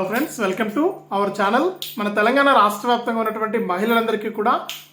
Hello friends welcome to our channel మన తెలంగాణ రాష్ట్ర వ్యాప్తంగా ఉన్నటువంటి మహిళలందరికీ కూడా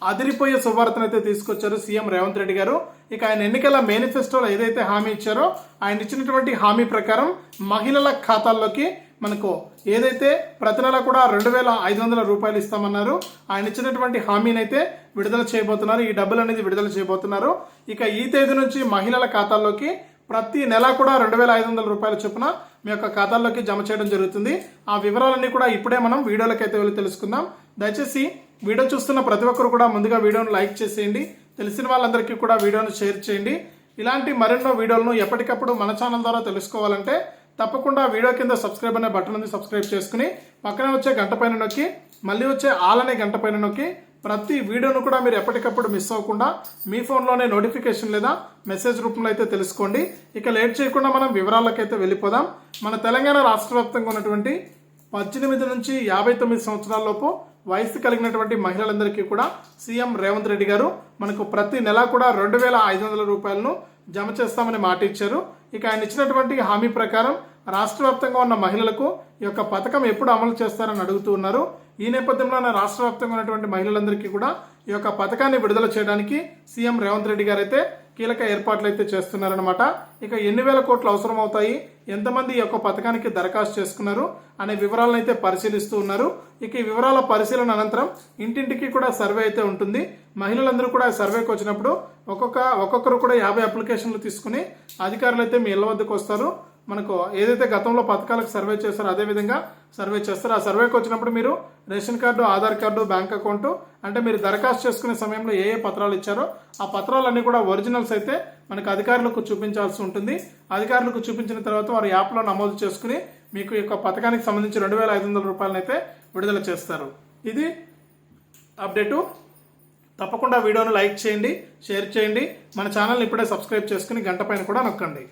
అదిరిపోయే శుభార్తను అయితే తీసుకొచ్చారు సీఎం రేవంత్ రెడ్డి గారు. ఇక ఆయన ఎన్నికల మేనిఫెస్టోలో ఏదైతే హామీ ఇచ్చారో ఆయన ఇచ్చినటువంటి హామీ ప్రకారం మహిళల ఖాతాల్లోకి మనకు ఏదైతే ప్రతి నెల కూడా రెండు వేల ఐదు వందల రూపాయలు ఇస్తామన్నారు ఆయన ఇచ్చినటువంటి హామీని అయితే విడుదల చేయబోతున్నారు ఈ డబ్బులు అనేది విడుదల చేయబోతున్నారు. ఇక ఈ తేదీ నుంచి మహిళల ఖాతాల్లోకి ప్రతి నెల కూడా రెండు వేల ఐదు వందల రూపాయల చొప్పున మీ యొక్క ఖాతాల్లోకి జమ చేయడం జరుగుతుంది. ఆ వివరాలన్నీ కూడా ఇప్పుడే మనం వీడియోలోకి అయితే వెళ్ళి తెలుసుకుందాం. దయచేసి వీడియో చూస్తున్న ప్రతి ఒక్కరు కూడా ముందుగా వీడియోను లైక్ చేసేయండి. తెలిసిన వాళ్ళందరికీ కూడా వీడియోను షేర్ చేయండి. ఇలాంటి మరెన్నో వీడియోలను ఎప్పటికప్పుడు మన ఛానల్ ద్వారా తెలుసుకోవాలంటే తప్పకుండా వీడియో కింద సబ్స్క్రైబ్ అనే బటన్ ఉంది సబ్స్క్రైబ్ చేసుకుని పక్కనే వచ్చే గంట పైన నొక్కి మళ్ళీ వచ్చే ఆల్ అనే గంట పైన నొక్కి ప్రతి వీడియోను కూడా మీరు ఎప్పటికప్పుడు మిస్ అవ్వకుండా మీ ఫోన్లోనే నోటిఫికేషన్ లేదా మెసేజ్ రూపంలో అయితే తెలుసుకోండి. ఇక లేట్ చేయకుండా మనం వివరాలకైతే వెళ్ళిపోదాం. మన తెలంగాణ రాష్ట్ర వ్యాప్తంగా ఉన్నటువంటి పద్దెనిమిది నుంచి యాభై తొమ్మిది సంవత్సరాలలోపు వయసు కలిగినటువంటి మహిళలందరికీ కూడా సీఎం రేవంత్ రెడ్డి గారు మనకు ప్రతి నెల కూడా రెండు వేల ఐదు వందల రూపాయలను జమ చేస్తామని మాట ఇచ్చారు. ఇక ఆయన ఇచ్చినటువంటి హామీ ప్రకారం రాష్ట్ర వ్యాప్తంగా ఉన్న మహిళలకు ఈ యొక్క పథకం ఎప్పుడు అమలు చేస్తారని అడుగుతూ ఉన్నారు. ఈ నేపథ్యంలోనే రాష్ట్ర వ్యాప్తంగా ఉన్నటువంటి మహిళలందరికీ కూడా ఈ యొక్క పథకాన్ని విడుదల చేయడానికి సీఎం రేవంత్ రెడ్డి గారు అయితే కీలక ఏర్పాట్లు అయితే చేస్తున్నారనమాట ఇక ఎన్ని వేల కోట్లు అవసరం అవుతాయి ఎంతమంది ఈ యొక్క పథకానికి దరఖాస్తు చేసుకున్నారు? అనే వివరాలను అయితే పరిశీలిస్తూ ఉన్నారు. ఇక ఈ వివరాల పరిశీలన అనంతరం ఇంటింటికి కూడా సర్వే అయితే ఉంటుంది. మహిళలందరూ కూడా సర్వేకి వచ్చినప్పుడు ఒక్కొక్క ఒక్కొక్కరు కూడా యాభై అప్లికేషన్లు తీసుకుని అధికారులు అయితే మీ ఇళ్ళ వద్దకు వస్తారు. మనకు ఏదైతే గతంలో పథకాలకు సర్వే చేస్తారో అదే విధంగా సర్వే చేస్తారు. ఆ సర్వేకి వచ్చినప్పుడు మీరు ration card Aadhaar card bank account అంటే మీరు దరఖాస్తు చేసుకునే సమయంలో ఏ ఏ పత్రాలు ఇచ్చారో ఆ పత్రాలన్నీ కూడా ఒరిజినల్స్ అయితే మనకు అధికారులకు చూపించాల్సి ఉంటుంది. అధికారులకు చూపించిన తర్వాత వారు యాప్లో నమోదు చేసుకుని మీకు యొక్క పథకానికి సంబంధించి రెండు వేల ఐదు వందల రూపాయలను అయితే విడుదల చేస్తారు. ఇది అప్డేటు. తప్పకుండా వీడియోను లైక్ చేయండి షేర్ చేయండి. మన ఛానల్ని ఇప్పుడే సబ్స్క్రైబ్ చేసుకుని గంట పైన కూడా నొక్కండి.